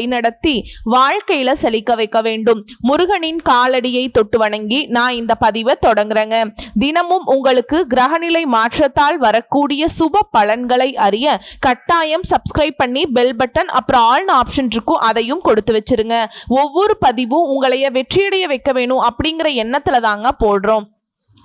வழிநடத்தி வாழ்க்கையில செழிக்க வைக்க வேண்டும். முருகனின் காலடியை தொட்டு வணங்கி நான் இந்த பதிவை தொடங்குறேங்க. தினமும் உங்களுக்கு கிரகநிலை மாற்றத்தால் வரக்கூடிய சுப பலன்களை அறிய கட்டாயம் சப்ஸ்கிரைப் பண்ணி பெல் பட்டன் அப்புறம் ஆல் ஆப்ஷன் இருக்கும் அதையும் கொடுத்து வச்சிருங்க. ஒவ்வொரு பதிவும் உங்களைய வெற்றியடைய வைக்க வேணும் அப்படிங்கிற எண்ணத்துல தாங்க போடுறோம்.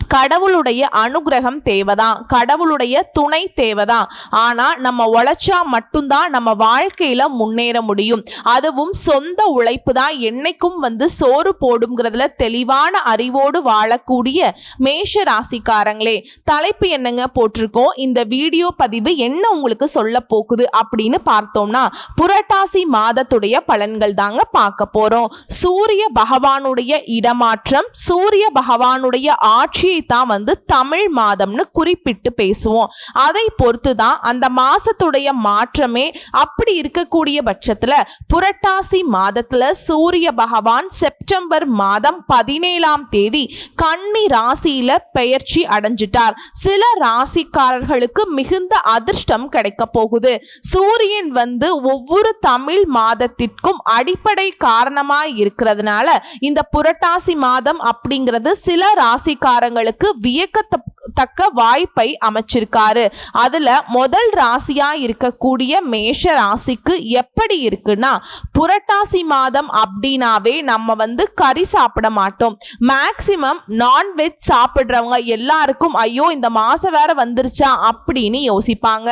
கடவுளுடைய அனுகிரகம் தேவைதான். கடவுளுடைய துணை தேவைதான். ஆனால் நம்ம உழைச்சா மட்டும்தான் நம்ம வாழ்க்கையில் முன்னேற முடியும். அதுவும் சொந்த உழைப்பு தான் என்னைக்கும் வந்து சோறு போடுங்கிறதுல தெளிவான அறிவோடு வாழக்கூடிய மேஷ ராசிக்காரங்களே தலைப்பு என்னங்க போட்டிருக்கோம்? இந்த வீடியோ பதிவு என்ன உங்களுக்கு சொல்ல போகுது அப்படின்னு பார்த்தோம்னா புரட்டாசி மாதத்துடைய பலன்கள் தாங்க பார்க்க போகிறோம் சூரிய பகவானுடைய இடமாற்றம் சூரிய பகவானுடைய ஆட்சி ஆட்சியை தான் வந்து தமிழ் மாதம்னு குறிப்பிட்டு பேசுவோம். அதை பொறுத்து தான் அந்த மாசத்துடைய மாற்றமே அப்படி இருக்கக்கூடிய பட்சத்துல புரட்டாசி மாதத்துல சூரிய பகவான் செப்டம்பர் மாதம் பதினேழாம் தேதி கன்னி ராசியில பெயர்ச்சி அடைஞ்சிட்டார். சில ராசிக்காரர்களுக்கு மிகுந்த அதிர்ஷ்டம் கிடைக்க போகுது. சூரியன் வந்து ஒவ்வொரு தமிழ் மாதத்திற்கும் அடிப்படை காரணமாய் இருக்கிறதுனால இந்த புரட்டாசி மாதம் அப்படிங்கிறது சில ராசிக்காரங்க ராசிக்காரங்களுக்கு தக்க வாய்ப்பை அமைச்சிருக்காரு. அதுல முதல் ராசியா இருக்கக்கூடிய மேஷ ராசிக்கு எப்படி இருக்குன்னா புரட்டாசி மாதம் அப்படின்னாவே நம்ம வந்து கறி சாப்பிட மாட்டோம். மேக்சிமம் நான்வெஜ் சாப்பிட்றவங்க எல்லாருக்கும் ஐயோ இந்த மாசம் வேற வந்துருச்சா? அப்படின்னு யோசிப்பாங்க.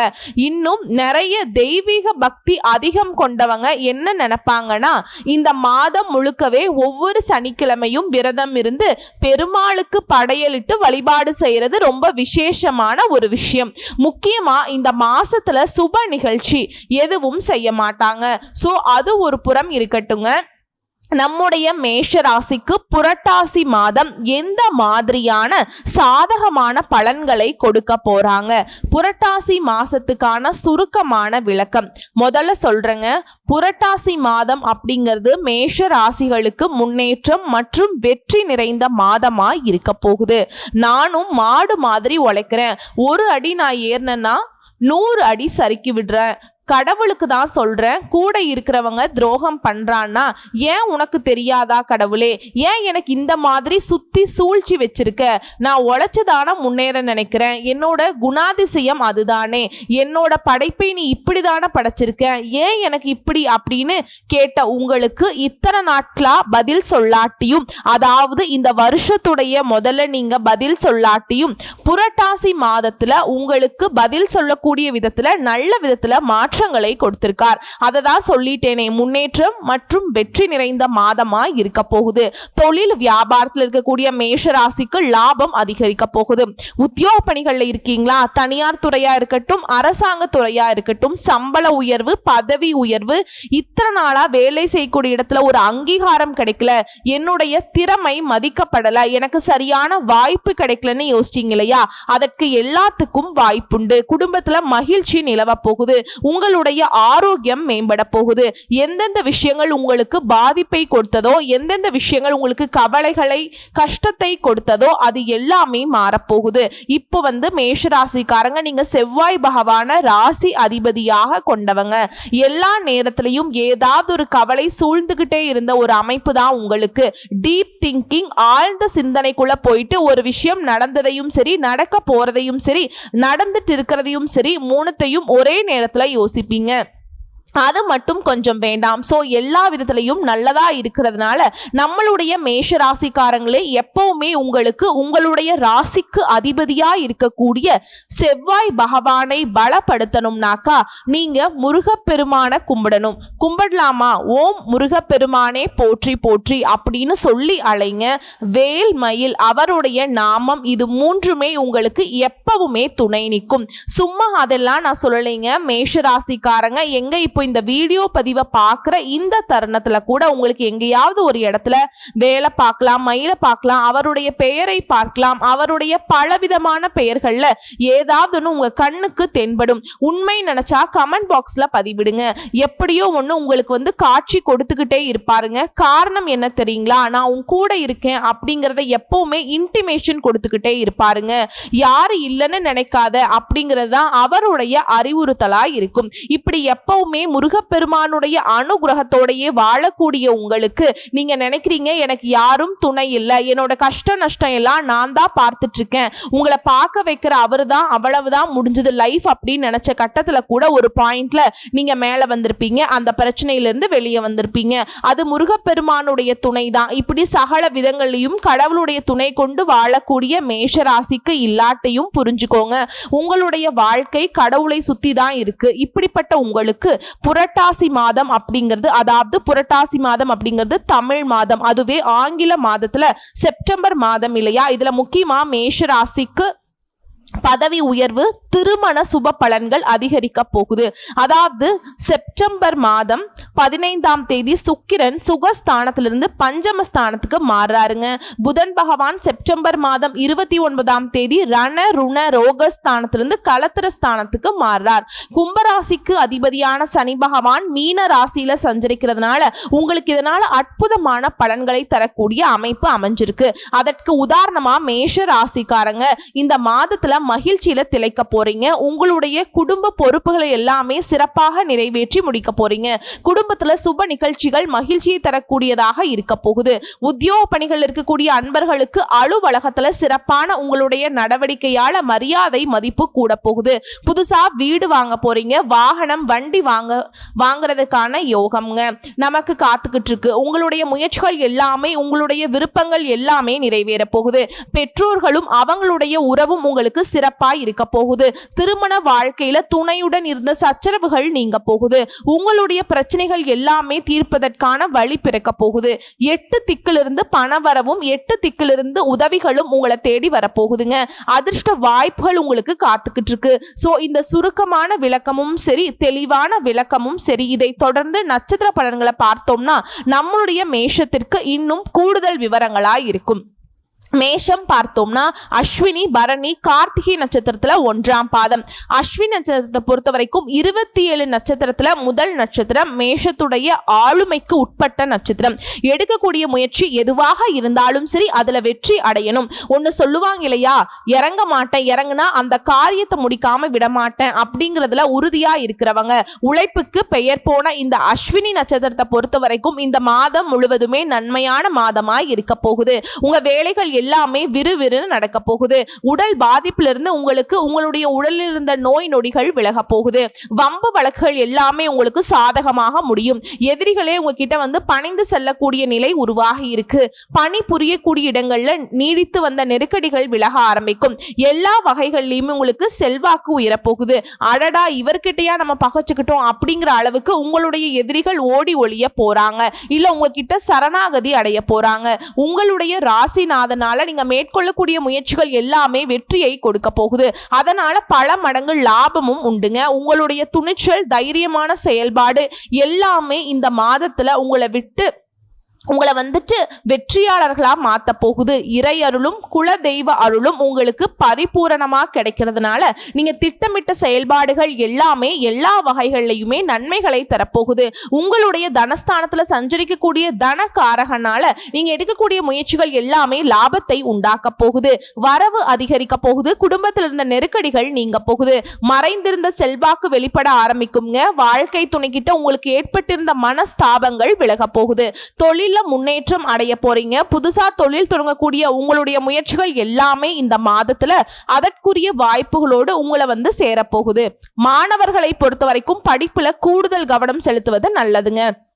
இன்னும் நிறைய தெய்வீக பக்தி அதிகம் கொண்டவங்க என்ன நினைப்பாங்கன்னா இந்த மாதம் முழுக்கவே ஒவ்வொரு சனிக்கிழமையும் விரதம் இருந்து பெருமாளுக்கு படையலிட்டு வழிபாடு செய்யறது ரொம்ப ரொம்ப விசேஷமான ஒரு விஷயம். முக்கியமா இந்த மாசத்துல சுப நிகழ்ச்சி எதுவும் செய்ய மாட்டாங்க. ஸோ அது ஒரு புறம் இருக்கட்டுங்க. நம்முடைய மேஷ ராசிக்கு புரட்டாசி மாதம் எந்த மாதிரியான சாதகமான பலன்களை கொடுக்க போறாங்க? புரட்டாசி மாசத்துக்கான சுருக்கமான விளக்கம். முதல்ல சொல்றேங்க. புரட்டாசி மாதம் அப்படிங்கிறது மேஷ ராசிகளுக்கு முன்னேற்றம் மற்றும் வெற்றி நிறைந்த மாதமா இருக்க போகுது. நானும் மாடு மாதிரி உழைக்கிறேன். ஒரு அடி நான் ஏறினேன்னா நூறு அடி சறுக்கி விடுறேன். கடவுளுக்கு தான் சொல்கிறேன் கூட இருக்கிறவங்க துரோகம் பண்ணுறான்னா ஏன் உனக்கு தெரியாதா கடவுளே? ஏன் எனக்கு இந்த மாதிரி சுற்றி சூழ்ச்சி வச்சிருக்க? நான் உழைச்சதான முன்னேற நினைக்கிறேன். என்னோட குணாதிசயம் அதுதானே. என்னோட படைப்பை நீ இப்படி தானே படைச்சிருக்க? ஏன் எனக்கு இப்படி அப்படின்னு கேட்ட உங்களுக்கு இத்தனை நாட்களா பதில் சொல்லாட்டியும் அதாவது இந்த வருஷத்துடைய முதல்ல நீங்கள் பதில் சொல்லாட்டியும் புரட்டாசி மாதத்தில் உங்களுக்கு பதில் சொல்லக்கூடிய விதத்தில் நல்ல விதத்தில் மாற்ற மாற்றங்களை கொடுத்திருக்கார். அதை தான் சொல்லிட்டேனே முன்னேற்றம் மற்றும் வெற்றி நிறைந்த மாதமா இருக்க போகுது. தொழில் வியாபாரத்தில் இருக்கக்கூடிய மேஷ ராசிக்கு லாபம் அதிகரிக்க போகுது. உத்தியோக பணிகள்ல இருக்கீங்களா? தனியார் துறையா இருக்கட்டும் அரசாங்க துறையா இருக்கட்டும் சம்பள உயர்வு பதவி உயர்வு இத்தனை நாளா வேலை செய்யக்கூடிய இடத்துல ஒரு அங்கீகாரம் கிடைக்கல. என்னுடைய திறமை மதிக்கப்படல. எனக்கு சரியான வாய்ப்பு கிடைக்கலன்னு யோசிச்சிங்க இல்லையா? அதற்கு எல்லாத்துக்கும் வாய்ப்புண்டு. குடும்பத்துல மகிழ்ச்சி நிலவ போகுது. உங்களுடைய ஆரோக்கியம் மேம்பட போகுது. எந்தெந்த விஷயங்கள் உங்களுக்கு பாதிப்பை கொடுத்ததோ எந்தெந்த விஷயங்கள் உங்களுக்கு கவலைகளை கஷ்டத்தை கொடுத்ததோ அது எல்லாமே மாறப்போகுது இப்போ வந்து மேஷராசிக்காரங்க நீங்க செவ்வாய் பகவான ராசி அதிபதியாக கொண்டவங்க. எல்லா நேரத்திலையும் ஏதாவது ஒரு கவலை சூழ்ந்துகிட்டே இருந்த ஒரு அமைப்பு தான் உங்களுக்கு. டீப் திங்கிங் ஆழ்ந்த சிந்தனைக்குள்ள போயிட்டு ஒரு விஷயம் நடந்ததையும் சரி நடக்க போறதையும் சரி நடந்துட்டு இருக்கிறதையும் சரி மூணத்தையும் ஒரே நேரத்தில் யோசி யோசிப்பீங்க அது மட்டும் கொஞ்சம் வேண்டாம். ஸோ எல்லா விதத்துலையும் நல்லதா இருக்கிறதுனால நம்மளுடைய மேஷ ராசிக்காரங்களே எப்பவுமே உங்களுக்கு உங்களுடைய ராசிக்கு அதிபதியா இருக்கக்கூடிய செவ்வாய் பகவானை பலப்படுத்தணும்னாக்கா நீங்க முருகப்பெருமான கும்பிடணும். கும்பிடலாமா? ஓம் முருகப்பெருமானே போற்றி போற்றி அப்படின்னு சொல்லி அலைங்க. வேல் மயில் அவருடைய நாமம் இது மூன்றுமே உங்களுக்கு எப்பவுமே துணை நிற்கும். சும்மா அதெல்லாம் நான் சொல்லலைங்க. மேஷ ராசிக்காரங்க எங்க இப்போ இந்த வீடியோ பதிவை பார்க்குற இந்த தருணத்தில் கூட உங்களுக்கு எங்கேயாவது ஒரு இடத்துல வேலை பார்க்கலாம் மயிலை பார்க்கலாம் அவருடைய பெயரை பார்க்கலாம் அவருடைய பலவிதமான பெயர்களில் ஏதாவது ஒன்று உங்கள் கண்ணுக்கு தென்படும். உண்மை நினச்சா கமெண்ட் பாக்ஸில் பதிவிடுங்க. எப்படியோ ஒன்று உங்களுக்கு வந்து காட்சி கொடுத்துக்கிட்டே இருப்பாருங்க. காரணம் என்ன தெரியுங்களா? நான் உன் கூட இருக்கேன் அப்படிங்கிறத எப்பவுமே இன்டிமேஷன் கொடுத்துக்கிட்டே இருப்பாருங்க. யாரு இல்லைன்னு நினைக்காத அப்படிங்கிறது தான் அவருடைய அறிவுறுத்தலாக இருக்கும். இப்படி எப்பவுமே முருகப்பெருமானுடைய அனுகிரகத்தோடையே வாழக்கூடிய உங்களுக்கு நீங்க நினைக்கிறீங்க எனக்கு யாரும் துணை இல்லை. என்னோட கஷ்ட நஷ்டம் எல்லாம் நான் தான் பார்த்துட்டு இருக்கேன் உங்களை பார்க்க வைக்கிற அவரு தான் அவ்வளவுதான் முடிஞ்சது லைஃப் அப்படின்னு நினைச்ச கட்டத்துல கூட ஒரு பாயிண்ட்ல நீங்க மேல வந்திருப்பீங்க. அந்த பிரச்சனையிலிருந்து வெளியே வந்திருப்பீங்க. அது முருகப்பெருமானுடைய துணை தான். இப்படி சகல விதங்களையும் கடவுளுடைய துணை கொண்டு வாழக்கூடிய மேஷராசிக்கு இல்லாட்டையும் புரிஞ்சுக்கோங்க. உங்களுடைய வாழ்க்கை கடவுளை சுத்தி தான் இருக்கு. இப்படிப்பட்ட உங்களுக்கு புரட்டாசி மாதம் அப்படிங்கிறது அதாவது புரட்டாசி மாதம் அப்படிங்கிறது தமிழ் மாதம். அதுவே ஆங்கில மாதத்துல செப்டம்பர் மாதம் இல்லையா? இதுல முக்கியமா மேஷ ராசிக்கு பதவி உயர்வு திருமண சுப பலன்கள் அதிகரிக்க போகுது. அதாவது செப்டம்பர் மாதம் பதினைந்தாம் தேதி சுக்கிரன் சுகஸ்தானத்திலிருந்து பஞ்சமஸ்தானத்துக்கு மாறுறாருங்க. புதன் பகவான் செப்டம்பர் மாதம் இருபத்தி ஒன்பதாம் தேதி ரண ருண ரோகஸ்தானத்திலிருந்து கலத்திர ஸ்தானத்துக்கு மாறுறார். கும்பராசிக்கு அதிபதியான சனி பகவான் மீன ராசியில சஞ்சரிக்கிறதுனால உங்களுக்கு இதனால அற்புதமான பலன்களை தரக்கூடிய அமைப்பு அமைஞ்சிருக்கு. அதற்கு உதாரணமா மேஷ ராசிக்காரங்க. இந்த மாதத்துல மகிழ்ச்சியில திளைக்க போறீங்க. உங்களுடைய குடும்ப பொறுப்புகளை எல்லாமே சிறப்பாக நிறைவேற்றி முடிக்க போறீங்க. குடும்பத்துல சுப நிகழ்ச்சிகள் மகிழ்ச்சியை தரக்கூடியதாக இருக்க போகுது. உத்தியோக பணிகள் இருக்கக்கூடிய அன்பர்களுக்கு அலுவலகத்துல சிறப்பான உங்களுடைய நடவடிக்கையால மரியாதை மதிப்பு கூட போகுது. புதுசா வீடு வாங்க போறீங்க. வாகனம் வண்டி வாங்க வாங்குறதுக்கான யோகம்ங்க. நமக்கு காத்துக்கிட்டு இருக்கு உங்களுடைய முயற்சிகள் எல்லாமே உங்களுடைய விருப்பங்கள் எல்லாமே நிறைவேற போகுது. பெற்றோர்களும் அவங்களுடைய உறவும் உங்களுக்கு சிறப்பாய் இருக்க போகுது. திருமண வாழ்க்கையில துணையுடன் இருந்த சச்சரவுகள் நீங்க போகுது. உங்களுடைய பிரச்சனைகள் எல்லாமே தீர்ப்பதற்கான வழி பிறக்க போகுது. எட்டு திக்கிலிருந்து பணவரவும் எட்டு திக்கிலிருந்து உதவிகளும் உங்களை தேடி வரப்போகுதுங்க அதிர்ஷ்ட வாய்ப்புகள் உங்களுக்கு காத்துக்கிட்டு இருக்கு. ஸோ இந்த சுருக்கமான விளக்கமும் சரி தெளிவான விளக்கமும் சரி இதை தொடர்ந்து நட்சத்திர பலன்களை பார்த்தோம்னா நம்மளுடைய மேஷத்திற்கு இன்னும் கூடுதல் விவரங்களாக இருக்கும். மேஷம் பார்த்தோம்னா அஸ்வினி பரணி கார்த்திகை நட்சத்திரத்துல ஒன்றாம் பாதம். அஸ்வினி நட்சத்திரத்தை பொறுத்த வரைக்கும் இருபத்தி ஏழு நட்சத்திரத்துல முதல் நட்சத்திரம் மேஷத்துடைய ஆளுமைக்கு உட்பட்ட நட்சத்திரம். எடுக்கக்கூடிய முயற்சி எதுவாக இருந்தாலும் சரி அதுல வெற்றி அடையணும். ஒன்னு சொல்லுவாங்க இல்லையா? இறங்க மாட்டேன் இறங்குனா அந்த காரியத்தை முடிக்காம விடமாட்டேன் அப்படிங்கிறதுல உறுதியா இருக்கிறவங்க. உழைப்புக்கு பெயர் போன இந்த அஸ்வினி நட்சத்திரத்தை பொறுத்த வரைக்கும் இந்த மாதம் முழுவதுமே நன்மையான மாதமாய் இருக்க போகுது. உங்க வேலைகள் எல்லாமே விறுவிறுன்னு நடக்க போகுது. உடல் பாதிப்பிலிருந்து உங்களுக்கு உங்களுடைய உடலில் இருந்த நோய் நொடிகள் விலக போகுது. வம்பு வழக்குகள் எல்லாமே உங்களுக்கு சாதகமாக முடியும். எதிரிகளே உங்ககிட்ட வந்து பணிந்து செல்லக்கூடிய நிலை உருவாகி இருக்கு. பணி புரியக்கூடிய இடங்கள்ல நீடித்து வந்த நெருக்கடிகள் விலக ஆரம்பிக்கும். எல்லா வகைகள்லயுமே உங்களுக்கு செல்வாக்கு உயரப்போகுது. அடடா இவர்கிட்டயா நம்ம பகைச்சுக்கிட்டோம் அப்படிங்கிற அளவுக்கு உங்களுடைய எதிரிகள் ஓடி ஒளிய போறாங்க. இல்ல உங்ககிட்ட சரணாகதி அடைய போறாங்க. உங்களுடைய ராசிநாதனால் நீங்க மேற்கொள்ளக்கூடிய முயற்சிகள் எல்லாமே வெற்றியை கொடுக்க போகுது. அதனால பல மடங்கு லாபமும் உண்டுங்க. உங்களுடைய துணிச்சல் தைரியமான செயல்பாடு எல்லாமே இந்த மாதத்துல உங்களை விட்டு உங்களை வந்துட்டு வெற்றியாளர்களாக மாற்ற போகுது. இறை அருளும் குல தெய்வ அருளும் உங்களுக்கு பரிபூரணமாக கிடைக்கிறதுனால நீங்கள் திட்டமிட்ட செயல்பாடுகள் எல்லாமே எல்லா வகைகள்லையுமே நன்மைகளை தரப்போகுது. உங்களுடைய தனஸ்தானத்தில் சஞ்சரிக்கக்கூடிய தன காரகனால நீங்கள் எடுக்கக்கூடிய முயற்சிகள் எல்லாமே லாபத்தை உண்டாக்க போகுது. வரவு அதிகரிக்க போகுது. குடும்பத்தில் இருந்த நெருக்கடிகள் நீங்க போகுது. மறைந்திருந்த செல்வாக்கு வெளிப்பட ஆரம்பிக்குங்க வாழ்க்கை துணைக்கிட்ட உங்களுக்கு ஏற்பட்டிருந்த மனஸ்தாபங்கள் விலக போகுது. தொழில் முன்னேற்றம் அடைய போறீங்க. புதுசா தொழில் தொடங்கக்கூடிய உங்களுடைய முயற்சிகள் எல்லாமே இந்த மாதத்துல அதற்குரிய வாய்ப்புகளோடு உங்களை வந்து சேரப்போகுது மாணவர்களை பொறுத்த வரைக்கும் படிப்புல கூடுதல் கவனம் செலுத்துவது நல்லதுங்க.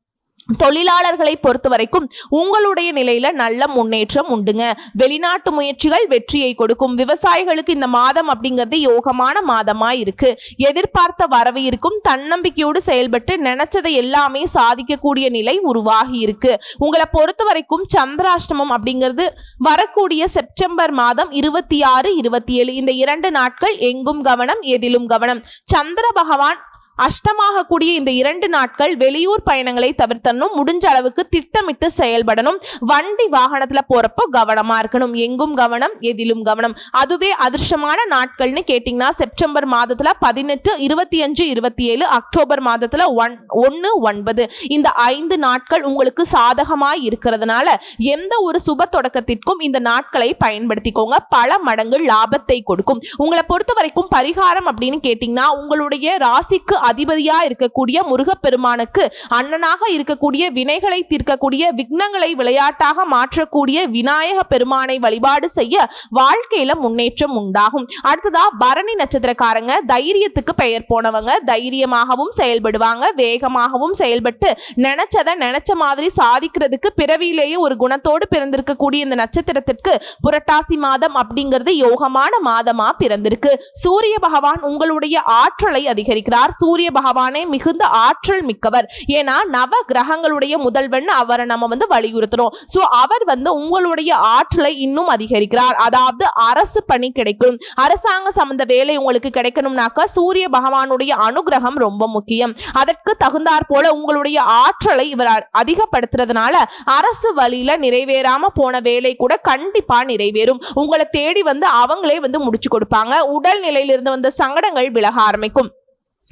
தொழிலாளர்களை பொறுத்த வரைக்கும் உங்களுடைய நிலையில நல்ல முன்னேற்றம் உண்டுங்க. வெளிநாட்டு முயற்சிகள் வெற்றியை கொடுக்கும். விவசாயிகளுக்கு இந்த மாதம் அப்படிங்கிறது யோகமான மாதமா இருக்கு. எதிர்பார்த்த வரவு இருக்கும். தன்னம்பிக்கையோடு செயல்பட்டு நினைச்சதை எல்லாமே சாதிக்கக்கூடிய நிலை உருவாகி இருக்கு. உங்களை பொறுத்த வரைக்கும் சந்திராஷ்டமம் அப்படிங்கிறது வரக்கூடிய செப்டம்பர் மாதம் இருபத்தி ஆறு இருபத்தி ஏழு. இந்த இரண்டு நாட்கள் எங்கும் கவனம் எதிலும் கவனம். சந்திர பகவான் அஷ்டமாகக்கூடிய இந்த இரண்டு நாட்கள் வெளியூர் பயணங்களை தவிர்த்தணும் முடிஞ்ச அளவுக்கு திட்டமிட்டு செயல்படணும். வண்டி வாகனத்துல போறப்போ கவனமா இருக்கணும். எங்கும் கவனம் எதிலும் கவனம். அதுவே அதிர்ஷ்டமான நாட்கள்னு கேட்டிங்கன்னா செப்டம்பர் மாதத்துல பதினெட்டு இருபத்தி அஞ்சு இருபத்தி ஏழு அக்டோபர் மாதத்துல ஒன் ஒன்று ஒன்பது. இந்த ஐந்து நாட்கள் உங்களுக்கு சாதகமாய் இருக்கிறதுனால எந்த ஒரு சுப தொடக்கத்திற்கும் இந்த நாட்களை பயன்படுத்திக்கோங்க. பல மடங்கு லாபத்தை கொடுக்கும். உங்களை பொறுத்த வரைக்கும் பரிகாரம் அப்படின்னு கேட்டிங்கன்னா உங்களுடைய ராசிக்கு அதிபதியா இருக்கக்கூடிய முருகப்பெருமானுக்கு அண்ணனாக இருக்கக்கூடிய வினைகளை தீர்க்கக்கூடிய விக்னங்களை விளையாட்டாக மாற்றக்கூடிய விநாயக பெருமானை வழிபாடு செய்ய வாழ்க்கையில முன்னேற்றம் உண்டாகும். அடுத்ததா பரணி நட்சத்திரக்காரங்க தைரியத்துக்கு பெயர் போனவங்க தைரியமாகவும் செயல்படுவாங்க வேகமாகவும் செயல்பட்டு நினைச்சதை நினைச்ச மாதிரி சாதிக்கிறதுக்கு பிறவியிலேயே ஒரு குணத்தோடு பிறந்திருக்கக்கூடிய இந்த நட்சத்திரத்திற்கு புரட்டாசி மாதம் அப்படிங்கிறது யோகமான மாதமா பிறந்திருக்கு. சூரிய பகவான் உங்களுடைய ஆற்றலை அதிகரிக்கிறார். சூரிய பகவானே மிகுந்த ஆற்றல் மிக்கவர். ஏன்னா நவ கிரகங்களுடைய முதல்வன் அவரை நம்ம வந்து வலியுறுத்துறோம். ஸோ அவர் வந்து உங்களுடைய ஆற்றலை இன்னும் அதிகரிக்கிறார். அதாவது அரசு பணி கிடைக்கும். அரசாங்க சம்பந்த வேலை உங்களுக்கு கிடைக்கணும்னாக்கா சூரிய பகவானுடைய அனுகிரகம் ரொம்ப முக்கியம். அதற்கு தகுந்தாற் போல உங்களுடைய ஆற்றலை இவர் அதிகப்படுத்துறதுனால அரசு வழியில நிறைவேறாம போன வேலை கூட கண்டிப்பா நிறைவேறும். உங்களை தேடி வந்து அவங்களே வந்து முடிச்சு கொடுப்பாங்க. உடல் நிலையிலிருந்து வந்த சங்கடங்கள் விலக ஆரம்பிக்கும்.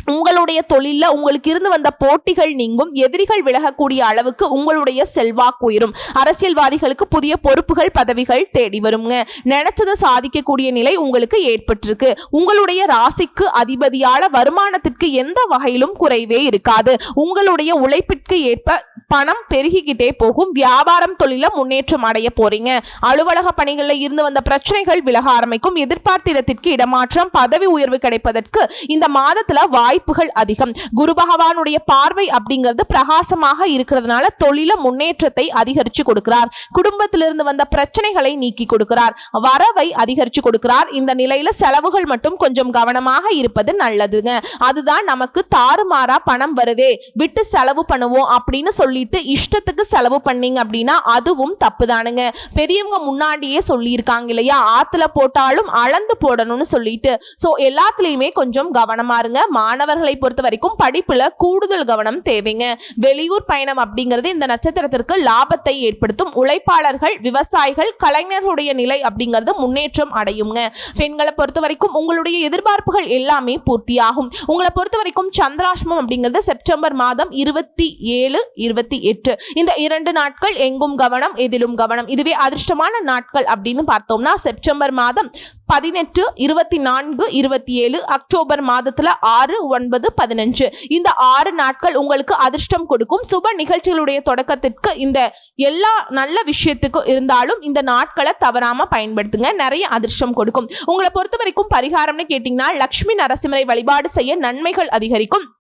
உங்களுடைய தொழிலில் உங்களுக்கு இருந்து வந்த போட்டிகள் நீங்கும் எதிரிகள் விலகக்கூடிய அளவுக்கு உங்களுடைய செல்வாக்கு உயரும். அரசியல்வாதிகளுக்கு புதிய பொறுப்புகள் பதவிகள் தேடி வருங்க. நினைச்சதை சாதிக்கக்கூடிய நிலை உங்களுக்கு ஏற்பட்டிருக்கு. உங்களுடைய ராசிக்கு அதிபதியால வருமானத்திற்கு எந்த வகையிலும் குறைவே இருக்காது. உங்களுடைய உழைப்பிற்கு ஏற்ப பணம் பெருகிக்கிட்டே போகும். வியாபாரம் தொழில முன்னேற்றம் அடைய போறீங்க. அலுவலக பணிகளில் இருந்து வந்த பிரச்சனைகள் விலக ஆரம்பிக்கும். எதிர்பார்த்த இடத்திற்கு இடமாற்றம் பதவி உயர்வு கிடைப்பதற்கு இந்த மாதத்துல வாய்ப்புகள் அதிகம். குரு பகவானுடைய பார்வை அப்படிங்கிறது பிரகாசமாக இருக்கிறதுனால தொழில முன்னேற்றத்தை அதிகரிச்சு கொடுக்கிறார். குடும்பத்திலிருந்து வந்த பிரச்சனைகளை நீக்கி கொடுக்கிறார். வரவை அதிகரிச்சு கொடுக்கிறார். இந்த நிலையில செலவுகள் மட்டும் கொஞ்சம் கவனமாக இருப்பது நல்லதுங்க. அதுதான் நமக்கு தாறுமாறா பணம் வருதே. விட்டு செலவு பண்ணுவோம் அப்படின்னு சொல்லிட்டு இஷ்டத்துக்கு செலவு பண்ணீங்க அப்படின்னா அதுவும் தப்புதானுங்க. பெரியவங்க முன்னாடியே சொல்லியிருக்காங்க இல்லையா? ஆத்துல போட்டாலும் அளந்து போடணும்னு சொல்லிட்டு. ஸோ எல்லாத்துலேயுமே கொஞ்சம் கவனமா இருங்க. மாணவர்களை பொறுத்த வரைக்கும் படிப்புல கூடுதல் கவனம் தேவைங்க. வெளியூர் பயணம் அப்படிங்கிறது இந்த நட்சத்திரத்திற்கு லாபத்தை ஏற்படுத்தும். உழைப்பாளர்கள் விவசாயிகள் கலைஞர்களுடைய நிலை அப்படிங்கிறது முன்னேற்றம் அடையுங்க. பெண்களை பொறுத்த வரைக்கும் உங்களுடைய எதிர்பார்ப்புகள் எல்லாமே பூர்த்தியாகும். உங்களை பொறுத்த வரைக்கும் சந்திராஷ்மம் அப்படிங்கிறது செப்டம்பர் மாதம் இருபத்தி ஏழு இருபத்தி எட்டு. இந்த இரண்டு நாட்கள் எங்கும் கவனம் எதிலும் கவனம். இதுவே அதிர்ஷ்டமான நாட்கள் அப்படின்னு பார்த்தோம்னா செப்டம்பர் மாதம் பதினெட்டு இருபத்தி நான்கு இருபத்தி ஏழு அக்டோபர் மாதத்துல ஆறு ஒன்பது பதினஞ்சு. இந்த ஆறு நாட்கள் உங்களுக்கு அதிர்ஷ்டம் கொடுக்கும். சுப நிகழ்ச்சிகளுடைய தொடக்கத்திற்கு இந்த எல்லா நல்ல விஷயத்துக்கும் இருந்தாலும் இந்த நாட்களை தவறாம பயன்படுத்துங்க. நிறைய அதிர்ஷ்டம் கொடுக்கும். உங்களை பொறுத்த வரைக்கும் பரிகாரம்னு கேட்டீங்கன்னா லக்ஷ்மி நரசிம்மரை வழிபாடு செய்ய நன்மைகள் அதிகரிக்கும்.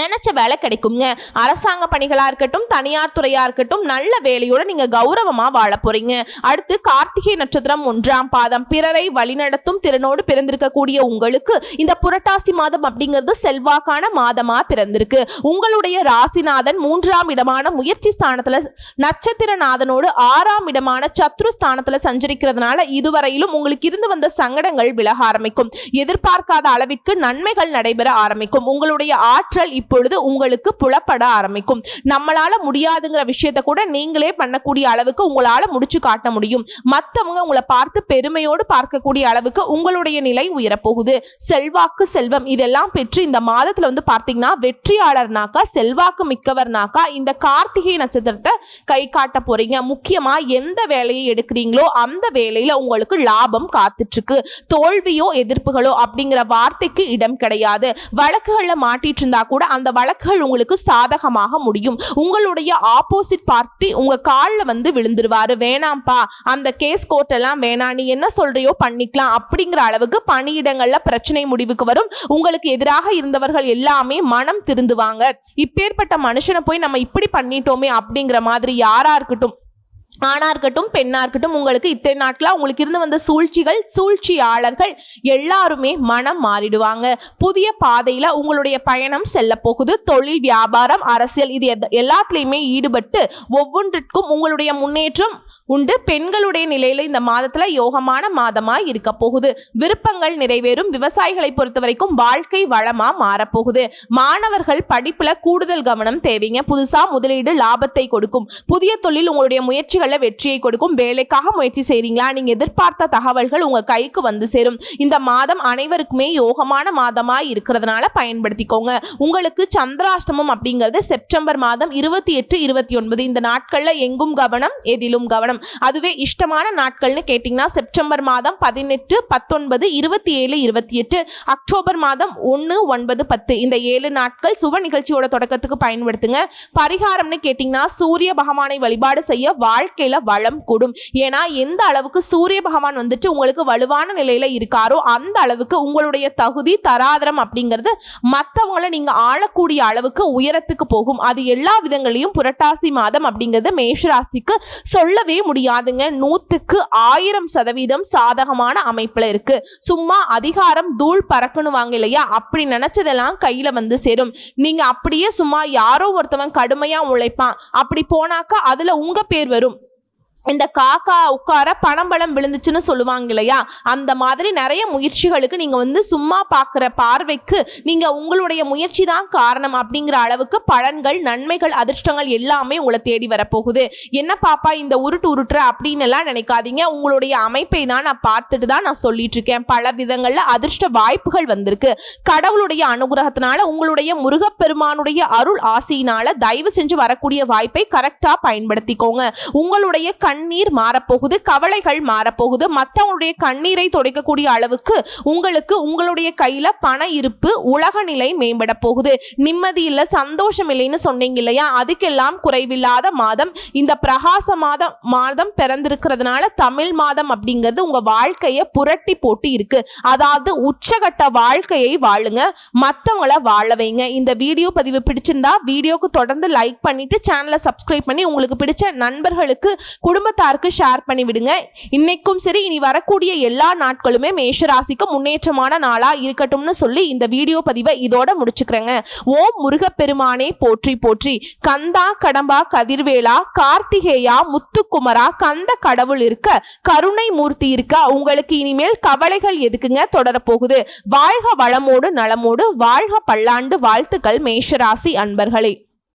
நினச்ச வேலை கிடைக்குங்க அரசாங்க பணிகளாக இருக்கட்டும் தனியார் துறையாக இருக்கட்டும் நல்ல வேலையோட நீங்கள் கௌரவமாக வாழ போகிறீங்க அடுத்து கார்த்திகை நட்சத்திரம் ஒன்றாம் பாதம். பிறரை வழிநடத்தும் திறனோடு பிறந்திருக்கக்கூடிய உங்களுக்கு இந்த புரட்டாசி மாதம் அப்படிங்கிறது செல்வாக்கான மாதமாக பிறந்திருக்கு. உங்களுடைய ராசிநாதன் மூன்றாம் இடமான முயற்சி ஸ்தானத்தில் நட்சத்திரநாதனோடு ஆறாம் இடமான சத்ரு ஸ்தானத்தில் சஞ்சரிக்கிறதுனால இதுவரையிலும் உங்களுக்கு இருந்து வந்த சங்கடங்கள் விலக ஆரம்பிக்கும். எதிர்பார்க்காத அளவிற்கு நன்மைகள் நடைபெற ஆரம்பிக்கும். உங்களுடைய ஆற்றல் இப்பொழுது உங்களுக்கு புலப்பட ஆரம்பிக்கும். நம்மளால முடியாதுங்கிற விஷயத்த கூட நீங்களே பண்ணக்கூடிய அளவுக்கு உங்களால முடிச்சு காட்ட முடியும். மத்தவங்க உங்களை பார்த்து பெருமையோடு பார்க்கக்கூடிய அளவுக்கு உங்களுடைய நிலை உயரப்போகுது. செல்வாக்கு செல்வம் இதெல்லாம் பெற்று இந்த மாதத்துல வந்து பார்த்தீங்கன்னா வெற்றியாளர்னாக்கா செல்வாக்கு மிக்கவர்னாக்கா இந்த கார்த்திகை நட்சத்திரத்தை கை காட்ட போறீங்க. முக்கியமா எந்த வேலையை எடுக்கிறீங்களோ அந்த வேலையில உங்களுக்கு லாபம் காத்துட்டு இருக்கு தோல்வியோ எதிர்ப்புகளோ அப்படிங்கிற வார்த்தைக்கு இடம் கிடையாது. வழக்குகள்ல மாட்டிட்டு இருந்தா கூட அந்த வழக்குகள் உங்களுக்கு சாதகமாக முடியும். உங்களுடைய ஆப்போசிட் பார்ட்டி உங்க காலில் வந்து விழுந்துருவாரு. வேணாம்ப்பா அந்த கேஸ் கோர்ட் எல்லாம் வேணாம். நீ என்ன சொல்றியோ பண்ணிக்கலாம். அப்படிங்கிற அளவுக்கு பணியிடங்கள்ல பிரச்சனை முடிவுக்கு வரும். உங்களுக்கு எதிராக இருந்தவர்கள் எல்லாமே மனம் திருந்துவாங்க. இப்பேற்பட்ட மனுஷனை போய் நம்ம இப்படி பண்ணிட்டோமே அப்படிங்கிற மாதிரி யாரா இருக்கட்டும் ஆணாக இருக்கட்டும் பெண்ணாக இருக்கட்டும் உங்களுக்கு இத்தனை நாட்களாக உங்களுக்கு இருந்து வந்த சூழ்ச்சிகள் சூழ்ச்சியாளர்கள் எல்லாருமே மனம் மாறிடுவாங்க. புதிய பாதையில உங்களுடைய பயணம் செல்ல போகுது. தொழில் வியாபாரம் அரசியல் இது எல்லாத்துலேயுமே எல்லாத்துலயுமே ஈடுபட்டு ஒவ்வொன்றிற்கும் உங்களுடைய முன்னேற்றம் உண்டு. பெண்களுடைய நிலையில இந்த மாதத்துல யோகமான மாதமா இருக்க போகுது. விருப்பங்கள் நிறைவேறும். விவசாயிகளை பொறுத்த வரைக்கும் வாழ்க்கை வளமா மாறப்போகுது. மாணவர்கள் படிப்புல கூடுதல் கவனம் தேவைங்க. புதுசா முதலீடு லாபத்தை கொடுக்கும். புதிய தொழில் உங்களுடைய முயற்சிகள் முயற்சிகளில் வெற்றியை கொடுக்கும். வேலைக்காக முயற்சி செய்கிறீங்களா நீங்க எதிர்பார்த்த தகவல்கள் உங்க கைக்கு வந்து சேரும். இந்த மாதம் அனைவருக்குமே யோகமான மாதமா இருக்கிறதுனால பயன்படுத்திக்கோங்க. உங்களுக்கு சந்திராஷ்டமம் அப்படிங்கிறது செப்டம்பர் மாதம் இருபத்தி எட்டு இருபத்தி ஒன்பது. இந்த நாட்களில் எங்கும் கவனம் எதிலும் கவனம். அதுவே இஷ்டமான நாட்கள்னு கேட்டிங்கன்னா செப்டம்பர் மாதம் பதினெட்டு பத்தொன்பது இருபத்தி ஏழு இருபத்தி எட்டு. அக்டோபர் மாதம் ஒன்று ஒன்பது பத்து. இந்த ஏழு நாட்கள் சுப நிகழ்ச்சியோட தொடக்கத்துக்கு பயன்படுத்துங்க. பரிகாரம்னு கேட்டிங்கன்னா சூரிய பகவானை வழிபாடு செய்ய வாழ்க்கை வாழ்க்கையில வளம் கூடும். ஏன்னா எந்த அளவுக்கு சூரிய பகவான் வந்துட்டு உங்களுக்கு வலுவான நிலையில இருக்காரோ அந்த அளவுக்கு உங்களுடைய தகுதி தராதரம் அப்படிங்கிறது மற்றவங்கள நீங்க ஆளக்கூடிய அளவுக்கு உயரத்துக்கு போகும். அது எல்லா விதங்களையும் புரட்டாசி மாதம் அப்படிங்கிறது மேஷராசிக்கு சொல்லவே முடியாதுங்க. நூத்துக்கு ஆயிரம் சதவீதம் சாதகமான அமைப்புல இருக்கு. சும்மா அதிகாரம் தூள் பறக்கணுவாங்க இல்லையா? அப்படி நினைச்சதெல்லாம் கையில வந்து சேரும். நீங்க அப்படியே சும்மா யாரோ ஒருத்தவன் கடுமையா உழைப்பான். அப்படி போனாக்கா அதுல உங்க பேர் வரும். இந்த காக்கா உட்கார பணம்பழம் விழுந்துச்சுன்னு சொல்லுவாங்க இல்லையா? அந்த மாதிரி நிறைய முயற்சிகளுக்கு நீங்கள் வந்து சும்மா பார்க்குற பார்வைக்கு நீங்கள் உங்களுடைய முயற்சி தான் காரணம் அப்படிங்கிற அளவுக்கு பலன்கள் நன்மைகள் அதிர்ஷ்டங்கள் எல்லாமே உங்களை தேடி வரப்போகுது. என்ன பாப்பா இந்த உருட்டு உருட்டுற அப்படின்னு எல்லாம் நினைக்காதீங்க. உங்களுடைய அமைப்பை தான் நான் பார்த்துட்டு தான் நான் சொல்லிட்டு இருக்கேன். பல விதங்களில் அதிர்ஷ்ட வாய்ப்புகள் வந்திருக்கு. கடவுளுடைய அனுகிரகத்தினால உங்களுடைய முருகப்பெருமானுடைய அருள் ஆசையினால தயவு செஞ்சு வரக்கூடிய வாய்ப்பை கரெக்டாக பயன்படுத்திக்கோங்க. உங்களுடைய கண்ணீர் மாறப்போகுது கவலைகள் மாறப்போகுது. மற்றவங்களுடைய கண்ணீரை துடைக்கக்கூடிய அளவுக்கு உங்களுக்கு உங்களுடைய கையில பண இருப்பு உலக நிலை மேம்பட போகுது. நிம்மதி இல்லை சந்தோஷம் இல்லைன்னு சொன்னீங்க இல்லையா? அதுக்கெல்லாம் குறைவில்லாத மாதம். இந்த பிரகாச மாதம் மாதம் பிறந்திருக்கிறதுனால தமிழ் மாதம் அப்படிங்கிறது உங்க வாழ்க்கையை புரட்டி போட்டு இருக்கு. அதாவது உச்சகட்ட வாழ்க்கையை வாழுங்க மற்றவங்கள வாழ வைங்க. இந்த வீடியோ பதிவு பிடிச்சிருந்தா வீடியோக்கு தொடர்ந்து லைக் பண்ணிட்டு சேனலை சப்ஸ்கிரைப் பண்ணி உங்களுக்கு பிடிச்ச நண்பர்களுக்கு குடும்ப குடும்பத்தாருக்கு ஷேர் பண்ணி விடுங்க. இன்னைக்கும் சரி இனி வரக்கூடிய எல்லா நாட்களுமே மேஷராசிக்கு முன்னேற்றமான நாளா இருக்கட்டும்னு சொல்லி இந்த வீடியோ பதிவை இதோட முடிச்சுக்கிறேங்க. ஓம் முருகப்பெருமானே போற்றி போற்றி. கந்தா கடம்பா கதிர்வேலா கார்த்திகேயா முத்துக்குமரா கந்த கடவுள் இருக்க கருணை மூர்த்தி இருக்க உங்களுக்கு இனிமேல் கவலைகள் எதுக்குங்க? தொடரப்போகுது. வாழ்க வளமோடு நலமோடு வாழ்க பல்லாண்டு வாழ்த்துக்கள் மேஷராசி அன்பர்களே.